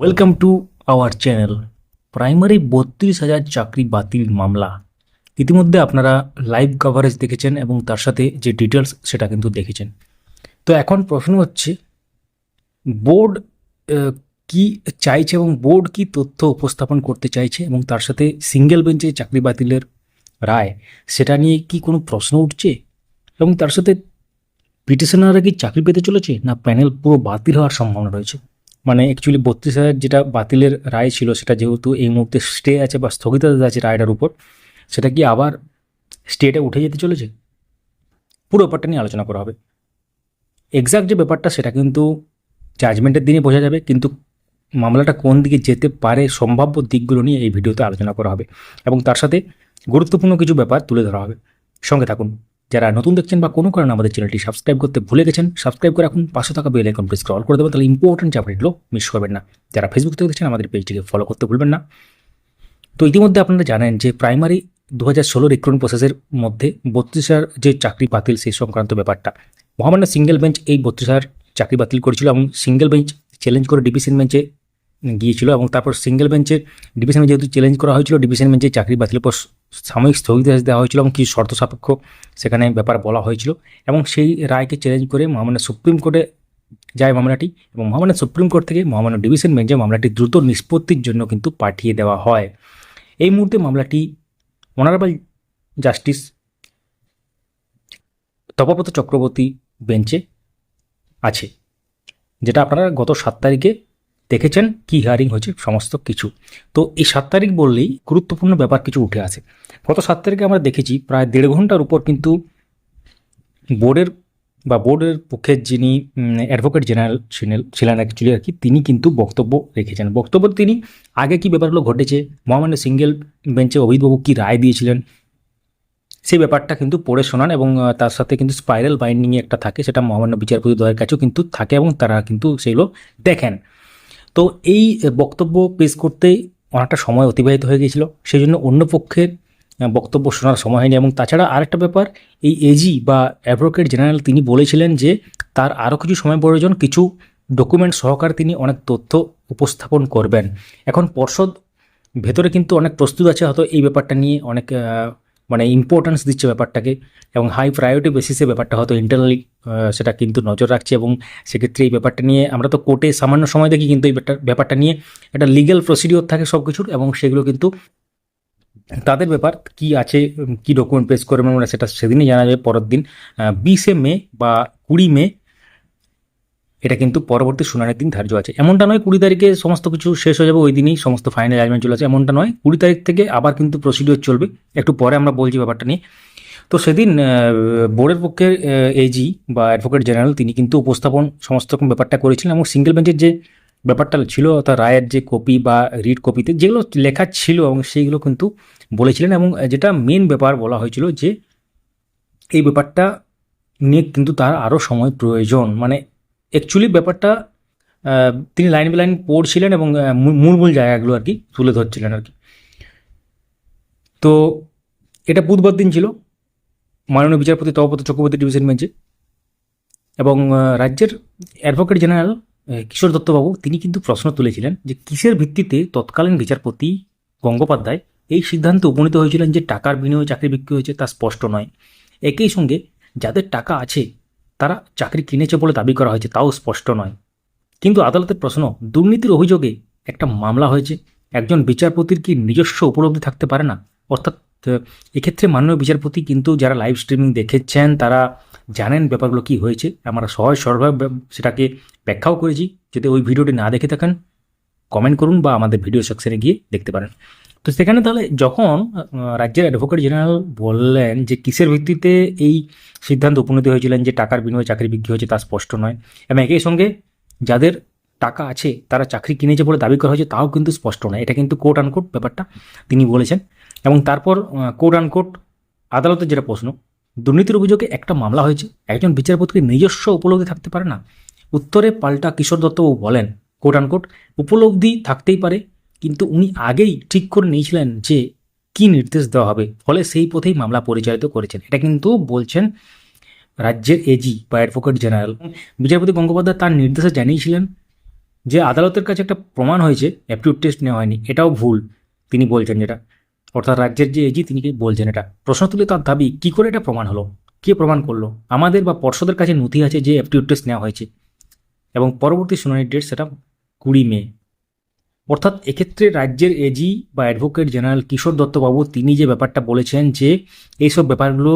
Welcome to our channel primary বত্রিশ হাজার চাকরি বাতিল মামলা। ইতিমধ্যে আপনারা লাইভ কভারেজ দেখেছেন এবং তার সাথে যে ডিটেলস সেটা কিন্তু দেখেছেন। তো এখন প্রশ্ন হচ্ছে বোর্ড কি চাইছে এবং বোর্ড কি তথ্য উপস্থাপন করতে চাইছে এবং তার সাথে সিঙ্গেল বেঞ্চে চাকরি বাতিলের রায়, সেটা নিয়ে কি কোনো প্রশ্ন উঠছে? এবং তার সাথে পিটিশনাররা কি চাকরি পেতে চলেছে, না প্যানেল পুরো বাতিল হওয়ার সম্ভাবনা রয়েছে? মানে অ্যাকচুয়ালি বত্রিশ হাজার যেটা বাতিলের রায় ছিল, সেটা যেহেতু এই মুহূর্তে স্টে আছে বা স্থগিতাদেশ আছে রায়টার উপর, সেটা কি আবার স্টেটে উঠে যেতে চলেছে? পুরো ব্যাপারটা নিয়ে আলোচনা করা হবে। এক্সাক্ট যে ব্যাপারটা, সেটা কিন্তু জাজমেন্টের দিনে বোঝা যাবে, কিন্তু মামলাটা কোন দিকে যেতে পারে সম্ভাব্য দিকগুলো নিয়ে এই ভিডিওতে আলোচনা করা হবে। এবং তার সাথে গুরুত্বপূর্ণ কিছু ব্যাপার তুলে ধরা হবে। সঙ্গে থাকুন। যারা নতুন দেখছেন বা কোনো কারণে আমাদের চ্যানেলটি সাবস্ক্রাইব করতে ভুলে গেছেন সাবস্ক্রাইব করে এখন পাশে থাকা বেল আইকন প্রেস কল করে দেবেন, তাহলে ইম্পর্টেন্ট চাকরিগুলো মিস করবেন না। যারা ফেসবুক থেকে দেখছেন, আমাদের পেজটিকে ফলো করতে ভুলবেন না। তো ইতিমধ্যে আপনারা জানেন যে প্রাইমারি দু হাজার ষোলো রিক্রুটমেন্ট প্রসেসের মধ্যে বত্রিশ হাজার যে চাকরি বাতিল, সেই সংক্রান্ত ব্যাপারটা। মহামান্য সিঙ্গেল বেঞ্চ এই বত্রিশ হাজার চাকরি বাতিল করেছিল এবং সিঙ্গেল বেঞ্চ চ্যালেঞ্জ করে ডিভিশন বেঞ্চে গিয়েছিল এবং তারপর সিঙ্গেল বেঞ্চে ডিভিশনে যেহেতু চ্যালেঞ্জ করা হয়েছিল ডিভিশন বেঞ্চে চাকরি বাতিলের পর সাময়িক স্থগিতাদেশ দেওয়া হয়েছিল এবং কিছু শর্ত সাপেক্ষ সেখানে ব্যাপার বলা হয়েছিল এবং সেই রায়কে চ্যালেঞ্জ করে মহামান্য সুপ্রিম কোর্টে যায় মামলাটি এবং মহামান্য সুপ্রিম কোর্ট থেকে মহামান্য ডিভিশন বেঞ্চে মামলাটি দ্রুত নিষ্পত্তির জন্য কিন্তু পাঠিয়ে দেওয়া হয়। এই মুহূর্তে মামলাটি অনারেবল জাস্টিস তপব্রত চক্রবর্তী বেঞ্চে আছে, যেটা আপনারা গত সাত তারিখে দেখেছেন কি হিয়ারিং হয়েছে, সমস্ত কিছু। তো এই সাত তারিখ বললেই গুরুত্বপূর্ণ ব্যাপার কিছু উঠে আসে গত সাত তারিখে আমরা দেখেছি প্রায় দেড় ঘণ্টার উপর কিন্তু বোর্ডের বা বোর্ডের পক্ষে যিনি অ্যাডভোকেট জেনারেল ছিলেন ছিলেন অ্যাকচুয়ালি আর কি, তিনি কিন্তু বক্তব্য রেখেছেন। বক্তব্য তিনি আগে কি ব্যাপারগুলো ঘটেছে, মহামান্য সিঙ্গেল বেঞ্চে অভিতবাবু কী রায় দিয়েছিলেন, সেই ব্যাপারটা কিন্তু পড়ে শোনান এবং তার সাথে কিন্তু স্পাইরাল বাইন্ডিংয়ে একটা থাকে, সেটা মহামান্য বিচারপতি দ্বয়ের কাছেও কিন্তু থাকে এবং তারা কিন্তু সেগুলো দেখেন। তো এই বক্তব্য পেশ করতে অনেকটা সময় অতিবাহিত হয়ে গিয়েছিল। সেই জন্য অন্য পক্ষের বক্তব্য শোনার সময় হয়নি। এবং তাছাড়া আরেকটা ব্যাপার, এই এজি বা অ্যাডভোকেট জেনারেল তিনি বলেছিলেন যে, তার আরও কিছু সময় প্রয়োজন, কিছু ডকুমেন্ট সহকারে তিনি অনেক তথ্য উপস্থাপন করবেন। এখন পর্ষদ ভেতরে কিন্তু অনেক প্রস্তুত আছে, হয়তো এই ব্যাপারটা নিয়ে অনেক মানে ইম্পর্টেন্স দিচ্ছে ব্যাপারটাকে এবং হাই প্রায়োরিটি বেসিসে ব্যাপারটা হয়তো ইন্টারনালি সেটা কিন্তু নজর রাখছে এবং সেক্ষেত্রে এই ব্যাপারটা নিয়ে আমরা তো কোর্টে সামান্য সময় দেখি কিন্তু এই ব্যাপারটা নিয়ে একটা লিগ্যাল প্রসিডিওর থাকে সব কিছুর এবং সেগুলো কিন্তু তাদের ব্যাপার, কি আছে কি ডকুমেন্ট পেশ করবেন সেটা সেদিনই জানা যাবে, পরের দিন বিশে মে বা কুড়ি মে এটা কিন্তু পরবর্তী শুনানির দিন ধার্য আছে। এমনটা নয় কুড়ি তারিখে সমস্ত কিছু শেষ হয়ে যাবে, ওই দিনই সমস্ত ফাইনাল জাজমেন্ট চলে আছে এমনটা নয়, কুড়ি তারিখ থেকে আবার কিন্তু প্রসিডিওর চলবে। একটু পরে আমরা বলছি ব্যাপারটা নিয়ে। তো সেদিন বোর্ডের পক্ষের এজি বা অ্যাডভোকেট জেনারেল তিনি কিন্তু উপস্থাপন সমস্ত রকম ব্যাপারটা করেছিলেন এবং সিঙ্গেল বেঞ্চের যে ব্যাপারটা ছিল, অর্থাৎ রায়ের যে কপি বা রিড কপিতে যেগুলো লেখা ছিল এবং সেইগুলো কিন্তু বলেছিলেন এবং যেটা মেন ব্যাপার বলা হয়েছিল যে এই ব্যাপারটা নিয়ে কিন্তু তার আরও সময় প্রয়োজন। মানে অ্যাকচুয়ালি ব্যাপারটা তিনি লাইন বাই লাইন পড়ছিলেন এবং মূল মূল জায়গাগুলো আর কি তুলে ধরছিলেন আর কি। তো এটা বুধবার দিন ছিল, মাননীয় বিচারপতি তপপত চক্রবর্তী ডিভিশন বেঞ্চে এবং রাজ্যের অ্যাডভোকেট জেনারেল কিশোর দত্তবাবু, তিনি কিন্তু প্রশ্ন তুলেছিলেন যে কিসের ভিত্তিতে তৎকালীন বিচারপতি গঙ্গোপাধ্যায় এই সিদ্ধান্তে উপনীত হয়েছিলেন যে টাকার বিনিময়ে চাকরি বিক্রি হয়েছে তা স্পষ্ট নয়। একই সঙ্গে যাদের টাকা আছে তারা চাকরি কিনেছে বলে দাবি করা হয়েছে, তাও স্পষ্ট নয়। কিন্তু আদালতের প্রশ্ন, দুর্নীতির অভিযোগে একটা মামলা হয়েছে, একজন বিচারপতির কি নিজস্ব উপলব্ধি থাকতে পারে না? অর্থাৎ এক্ষেত্রে মাননীয় বিচারপতি কিন্তু যারা লাইভ স্ট্রিমিং দেখেছেন, তারা জানেন ব্যাপারগুলো কি হয়েছে। আমরা সহজ সরলভাবে ব্যাপ- সেটাকে ব্যাখ্যাও করেছি। যদি ওই ভিডিওটি না দেখে থাকেন, কমেন্ট করুন বা আমাদের ভিডিও সেকশনে গিয়ে দেখতে পারেন। তো সেখানে তাহলে যখন রাজ্যের অ্যাডভোকেট জেনারেল বললেন যে কিসের ভিত্তিতে এই সিদ্ধান্ত উপনীত হয়েছিলেন যে টাকার বিনিময়ে চাকরি বিক্রি হয়েছে তা স্পষ্ট নয়, এবং একই সঙ্গে যাদের টাকা আছে তারা চাকরি কিনেছে বলে দাবি করা হয়েছে তাও কিন্তু স্পষ্ট নয়। এটা কিন্তু কোর্ট আনকোট ব্যাপারটা তিনি বলেছেন। এবং তারপর কোর্ট আনকোট আদালতের যেটা প্রশ্ন, দুর্নীতির অভিযোগে একটা মামলা হয়েছে, একজন বিচারপতির নিজস্ব উপলব্ধি থাকতে পারে না। উত্তরে পাল্টা কিশোর দত্তবাবু বলেন কোর্ট আনকোট উপলব্ধি থাকতেই পারে কিন্তু উনি আগেই ঠিক করে নিয়েছিলেন যে কি নির্দেশ দেওয়া হবে। ফলে সেই পথেই মামলা পরিচালিত করেছেন। এটা কিন্তু বলছেন রাজ্যের এজি বা অ্যাডভোকেট জেনারেল বিচারপতি গঙ্গোপাধ্যায় তার নির্দেশে জানিয়েছিলেন যে আদালতের কাছে একটা প্রমাণ হয়েছে অ্যাপটিউড টেস্ট নেওয়া হয়নি। এটাও ভুল, তিনি বলছেন যেটা। অর্থাৎ রাজ্যের যে এজি তিনি বলছেন এটা। প্রশ্ন তুলে তার দাবি, কী করে এটা প্রমাণ হলো? কে প্রমাণ করল? আমাদের বা পর্ষদের কাছে নথি আছে যে অ্যাপটিউড টেস্ট নেওয়া হয়েছে। এবং পরবর্তী শুনানির ডেট সেটা কুড়ি মে। অর্থাৎ এক্ষেত্রে রাজ্যের এজি বা অ্যাডভোকেট জেনারেল কিশোর দত্তবাবু তিনি যে ব্যাপারটা বলেছেন যে এইসব ব্যাপারগুলো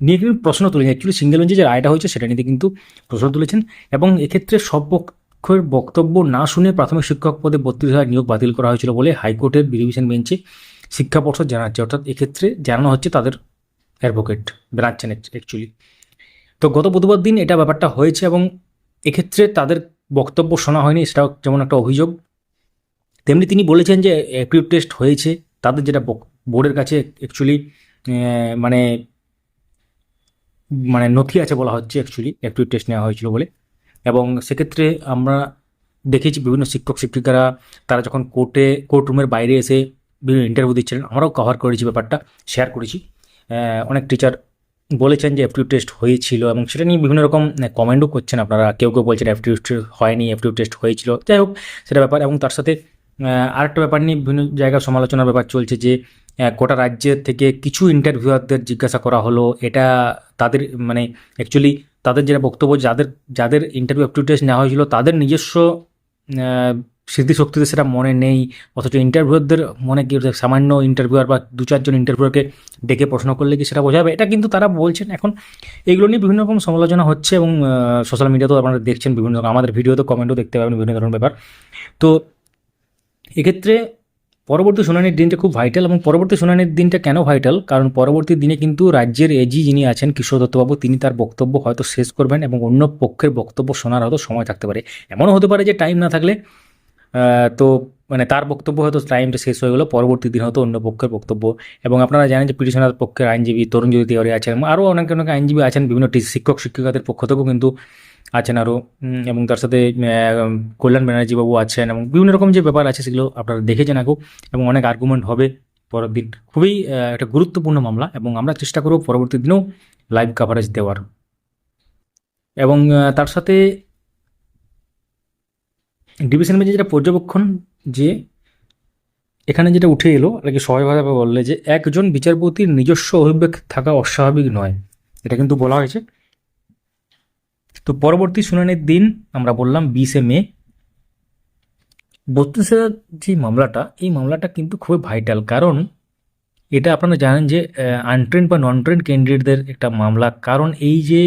নিয়ে কিন্তু প্রশ্ন তুলেছেন। অ্যাকচুয়ালি সিঙ্গেল বেঞ্চে যে রায়টা হয়েছে সেটা নিয়ে কিন্তু প্রশ্ন তুলেছেন এবং এক্ষেত্রে সব পক্ষের বক্তব্য না শুনে প্রাথমিক শিক্ষক পদে বত্রিশ হাজার নিয়োগ বাতিল করা হয়েছিল বলে হাইকোর্টের ডিভিশন বেঞ্চে শিক্ষা পর্ষদ জানাচ্ছে। অর্থাৎ এক্ষেত্রে জানানো হচ্ছে তাদের অ্যাডভোকেট জানাচ্ছেন অ্যাকচুয়ালি তো গত বুধবার দিন এটা ব্যাপারটা হয়েছে এবং এক্ষেত্রে তাদের বক্তব্য শোনা হয়নি, সেটাও যেমন একটা অভিযোগ। তেমনি তিনি বলেছেন যে অ্যাপিউড টেস্ট হয়েছে। তাদের যেটা বোর্ডের কাছে অ্যাকচুয়ালি মানে মানে নথি আছে বলা হচ্ছে অ্যাকচুয়ালি অ্যাপিউড টেস্ট নেওয়া হয়েছিল বলে। এবং সেক্ষেত্রে আমরা দেখেছি বিভিন্ন শিক্ষক শিক্ষিকারা, তারা যখন কোর্টে কোর্ট রুমের বাইরে এসে বিভিন্ন ইন্টারভিউ দিচ্ছিলেন, আমরাও কভার করেছি ব্যাপারটা শেয়ার করেছি। অনেক টিচার বলেছেন যে অ্যাপটিউড টেস্ট হয়েছিল এবং সেটা নিয়ে বিভিন্ন রকম কমেন্টও করছেন আপনারা। কেউ কেউ বলছেন অ্যাপটিউড টেস্ট হয়নি অ্যাপটিউড টেস্ট হয়েছিল। যাই হোক, সেটা ব্যাপার। এবং তার সাথে আরেকটা ব্যাপার নিয়ে বিভিন্ন জায়গায় সমালোচনার ব্যাপার চলছে যে গোটা রাজ্যের থেকে কিছু ইন্টারভিউয়ারদের জিজ্ঞাসা করা হলো। এটা তাদের মানে অ্যাকচুয়ালি তাদের যেটা বক্তব্য, যাদের যাদের ইন্টারভিউ অ্যাপটিউড টেস্ট নেওয়া হয়েছিল, তাদের নিজস্ব স্মৃতিশক্তিতে সেটা মনে নেই। অথচ ইন্টারভিউয়ারদের মনে কি সামান্য ইন্টারভিউয়ার বা দু চারজন ইন্টারভিউয়ারকে ডেকে প্রশ্ন করলে কি সেটা বোঝা যাবে এটা কিন্তু তারা বলছেন এখন। এগুলো নিয়ে বিভিন্ন রকম সমালোচনা হচ্ছে এবং সোশ্যাল মিডিয়াতেও আপনারা দেখছেন বিভিন্ন রকম। আমাদের ভিডিওতে কমেন্টও দেখতে পাবেন বিভিন্ন ধরনের ব্যাপার। তো এক্ষেত্রে পরবর্তী শুনানির দিনটা খুব ভাইটাল এবং পরবর্তী শুনানির দিনটা কেন ভাইটাল কারণ পরবর্তী দিনে কিন্তু রাজ্যের এজি যিনি আছেন, কিশোর দত্তবাবু, তিনি তার বক্তব্য হয়তো শেষ করবেন এবং অন্য পক্ষের বক্তব্য শোনার হয়তো সময় থাকতে পারে। এমনও হতে পারে যে টাইম না থাকলে তো মানে তার বক্তব্য হয়তো টাইমটা শেষ হয়ে গেলো পরবর্তী দিন হয়তো অন্য পক্ষের বক্তব্য। এবং আপনারা জানেন যে পিটিশনার পক্ষের আইনজীবী তরুণজ্যোতি তিওয়ারি আছেন, এবং আরও অনেক অনেক আইনজীবী আছেন, বিভিন্ন শিক্ষক, শিক্ষিকাদের পক্ষ থেকেও কিন্তু আছেন আরও এবং তার সাথে কল্যাণ ব্যানার্জি বাবু আছেন এবং বিভিন্ন রকম যে ব্যাপার আছে সেগুলো আপনারা দেখেছেন আগেও এবং অনেক আর্গুমেন্ট হবে পরের দিন। খুবই একটা গুরুত্বপূর্ণ মামলা এবং আমরা চেষ্টা করব পরবর্তী দিনেও লাইভ কাভারেজ দেওয়ার। এবং তার সাথে ডিভিশন বেঞ্চে যেটা পর্যবেক্ষণ যে এখানে যেটা উঠে এলো আর কি সবাইভাবে বললে যে একজন বিচারপতির নিজস্ব অভিব্যক্তি থাকা অস্বাভাবিক নয়। এটা কিন্তু বলা হয়েছে। তো পরবর্তী শুনানির দিন আমরা বললাম বিশে মে। বত্রিশের যে মামলাটা, এই মামলাটা কিন্তু খুবই ভাইটাল কারণ এটা আপনারা জানেন যে আনট্রেন বা নন ট্রেন ক্যান্ডিডেটদের একটা মামলা। কারণ এই যে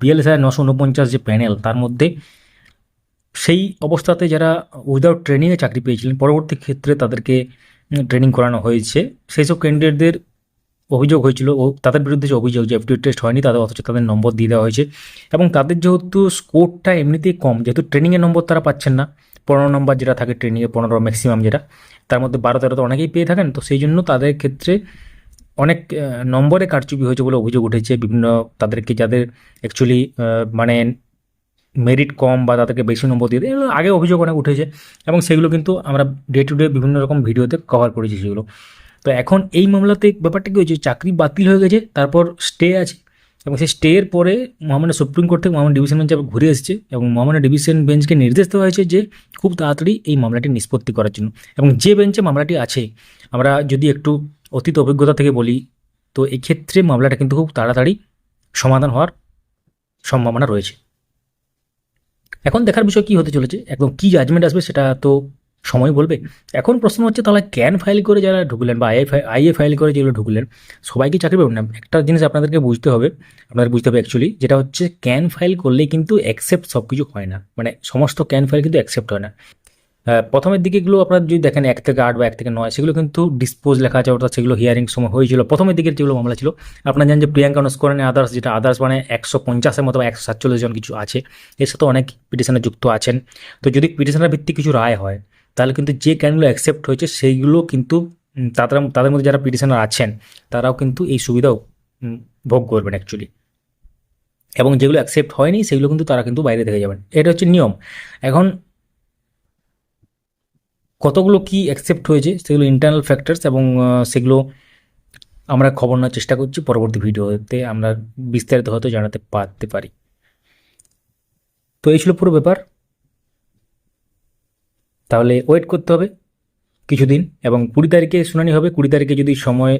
বিএলএসআই নশো উনপঞ্চাশ যে প্যানেল তার মধ্যে সেই অবস্থাতে যারা উইদাউট ট্রেনিংয়ে চাকরি পেয়েছিলেন, পরবর্তী ক্ষেত্রে তাদেরকে ট্রেনিং করানো হয়েছে। সেই সব ক্যান্ডিডেটদের অভিযোগ হয়েছিল ও তাদের বিরুদ্ধে যে অভিযোগ, যে এফটিউ টেস্ট হয়নি, তাদের অথচ তাদের নম্বর দিয়ে দেওয়া হয়েছে। এবং তাদের যেহেতু স্কোরটা এমনিতেই কম, যেহেতু ট্রেনিংয়ের নম্বর তারা পাচ্ছেন না, পনেরো নম্বর যেটা থাকে ট্রেনিংয়ে পনেরো ম্যাক্সিমাম যেটা, তার মধ্যে বারো তেরো তো অনেকেই পেয়ে থাকেন, তো সেই জন্য তাদের ক্ষেত্রে অনেক নম্বরে কারচুপি হয়েছে বলে অভিযোগ উঠেছে। বিভিন্ন তাদেরকে যাদের অ্যাকচুয়ালি মানে মেরিট কম বা তাদেরকে বেশি নম্বর দিয়ে দেয়, এগুলো আগে অভিযোগ অনেক উঠেছে। এবং সেগুলো কিন্তু আমরা ডে টু ডে বিভিন্ন রকম ভিডিওতে কভার করেছি সেগুলো। তো এখন এই মামলাতে ব্যাপারটা কি হয়েছে? চাকরি বাতিল হয়ে গেছে, তারপর স্টে আছে। এবং সেই স্টের পরে মহামান্য সুপ্রিম কোর্ট থেকে মহামান্য ডিভিশন বেঞ্চ ঘুরে এসেছে এবং মহামান্য ডিভিশন বেঞ্চকে নির্দেশ দেওয়া হয়েছে যে খুব তাড়াতাড়ি এই মামলাটি নিষ্পত্তি করার জন্য। এবং যে বেঞ্চে মামলাটি আছে, আমরা যদি একটু অতীত অভিজ্ঞতা থেকে বলি, তো এই ক্ষেত্রে মামলাটা কিন্তু খুব তাড়াতাড়ি সমাধান হওয়ার সম্ভাবনা রয়েছে। এখন দেখার বিষয় কি হতে চলেছে? একদম কি জাজমেন্ট আসবে সেটা তো সময় বলবে। এখন প্রশ্ন হচ্ছে, তাহলে ক্যান ফাইল করে যারা ঢুকলেন বা আইএ আইএ ফাইল করে যেগুলো ঢুকলেন সবাইকে চাকরি পাবেন না, একটা জিনিস আপনাদেরকে বুঝতে হবে, আপনাদের বুঝতে হবে অ্যাকচুয়ালি যেটা হচ্ছে ক্যান ফাইল করলে কিন্তু অ্যাকসেপ্ট সব কিছু হয় না। মানে সমস্ত ক্যান ফাইল কিন্তু অ্যাকসেপ্ট হয় না। প্রথমের দিকে এগুলো আপনারা যদি দেখেন, এক থেকে আট বা এক থেকে নয়, সেগুলো কিন্তু ডিসপোজ লেখা আছে, অর্থাৎ সেগুলো হিয়ারিং সময় হয়েছিল। প্রথমের দিকের যেগুলো মামলা ছিল, আপনারা জানেন যে প্রিয়াঙ্কা নস্করণে আদার্স যেটা আদার্স মানে একশো পঞ্চাশের মতো একশো সাতচল্লিশ জন কিছু আছে। এর সাথে অনেক পিটিশনে যুক্ত আছেন। তো যদি পিটিশনের ভিত্তিক কিছু রায় হয় তাহলে কিন্তু যে ক্যানগুলো অ্যাকসেপ্ট হয়েছে, সেইগুলো কিন্তু তারা, তাদের মধ্যে যারা পিটিশনার আছেন, তারাও কিন্তু এই সুবিধাও ভোগ করবেন অ্যাকচুয়ালি এবং যেগুলো অ্যাকসেপ্ট হয়নি, সেগুলো কিন্তু তারা কিন্তু বাইরে থেকে যাবেন। এটা হচ্ছে নিয়ম। এখন কতগুলো কি অ্যাকসেপ্ট হয়েছে, সেগুলো ইন্টারনাল ফ্যাক্টরস এবং সেগুলো আমরা খবর নেওয়ার চেষ্টা করছি। পরবর্তী ভিডিওতে আমরা বিস্তারিত হয়তো জানাতে পারতে পারি। তো এই ছিল পুরো ব্যাপার। তাহলে ওয়েট করতে হবে কিছুদিন এবং কুড়ি তারিখে শুনানি হবে। কুড়ি তারিখে যদি সময়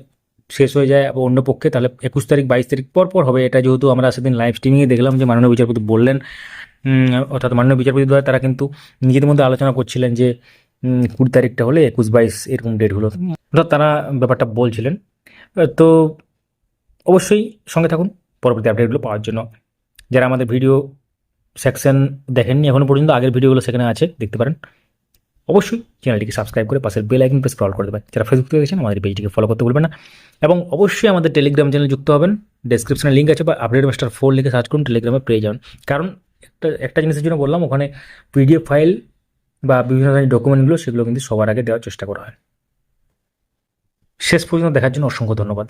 শেষ হয়ে যায় অন্য পক্ষে, তাহলে একুশ তারিখ, বাইশ তারিখ পর পর হবে। এটা যেহেতু আমরা সেদিন লাইভ স্ট্রিমিংয়ে দেখলাম যে মাননীয় বিচারপতি বললেন অর্থাৎ মাননীয় বিচারপতি দ্বয় তারা কিন্তু নিজেদের মধ্যে আলোচনা করছিলেন যে কুড়ি তারিখটা হলে একুশ, বাইশ এরকম ডেট হলো। অর্থাৎ তারা ব্যাপারটা বলছিলেন। তো অবশ্যই সঙ্গে থাকুন, পরবর্তী আপডেটগুলো পাওয়ার জন্য। যারা আমাদের ভিডিও সেকশন দেখেননি এখনও পর্যন্ত, আগের ভিডিওগুলো সেখানে আছে, দেখতে পারেন। অবশ্যই চ্যানেলটিকে সাবস্ক্রাইব করে পাশের বেল আইকন প্রেস স্ক্রল করে দেবেন। যারা ফেসবুক থেকে গেছেন আমাদের পেজটিকে ফলো করতে ভুলবেন না। এবং অবশ্যই আমাদের টেলিগ্রাম চ্যানেল যুক্ত হবেন। ডেসক্রিপশনে লিঙ্ক আছে বা আপডেট মাস্টার ফোর লিখে সার্চ করুন টেলিগ্রামে পেয়ে যাবেন। কারণ একটা একটা জিনিসের জন্য বললাম, ওখানে পিডিএফ ফাইল বা বিভিন্ন ধরনের ডকুমেন্টগুলো সেগুলো কিন্তু সবার আগে দেওয়ার চেষ্টা করা হয়। শেষ পর্যন্ত দেখার জন্য অসংখ্য ধন্যবাদ।